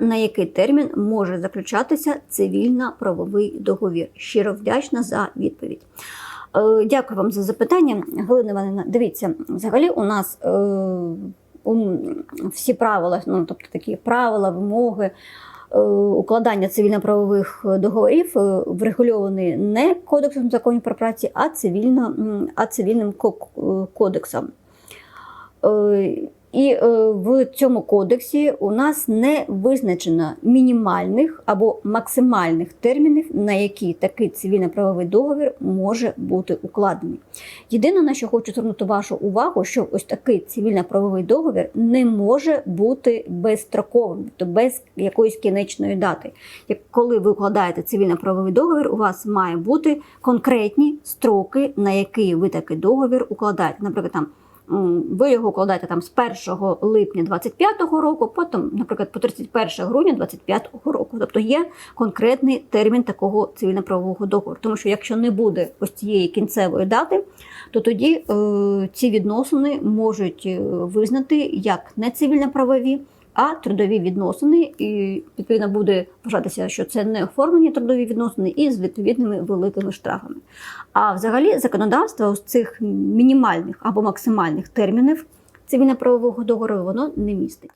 на який термін може заключатися цивільно-правовий договір. Щиро вдячна за відповідь. Е, Дякую вам за запитання, Галина Іванівна. Дивіться, взагалі у нас е, всі правила, ну тобто такі правила, вимоги. е, Укладання цивільно-правових договорів врегульовані не кодексом законів про праці, а, цивільно, а цивільним кодексом. І е, в цьому кодексі у нас не визначено мінімальних або максимальних термінів, на які такий цивільно-правовий договір може бути укладений. Єдине, на що хочу звернути вашу увагу, що ось такий цивільно-правовий договір не може бути безстроковим, тобто без якоїсь кінечної дати. Як коли ви укладаєте цивільно-правовий договір, у вас має бути конкретні строки, на які ви такий договір укладаєте. Наприклад, там ви його укладаєте там з 1 липня 25-го року, потім, наприклад, по 31 грудня 25-го року. Тобто є конкретний термін такого цивільно-правового договору. Тому що якщо не буде ось цієї кінцевої дати, то тоді е, ці відносини можуть е, визнати як не цивільно-правові, а трудові відносини, і відповідно буде вважатися, що це не оформлені трудові відносини і з відповідними великими штрафами. А взагалі законодавство з цих мінімальних або максимальних термінів цивільно-правового договору воно не містить.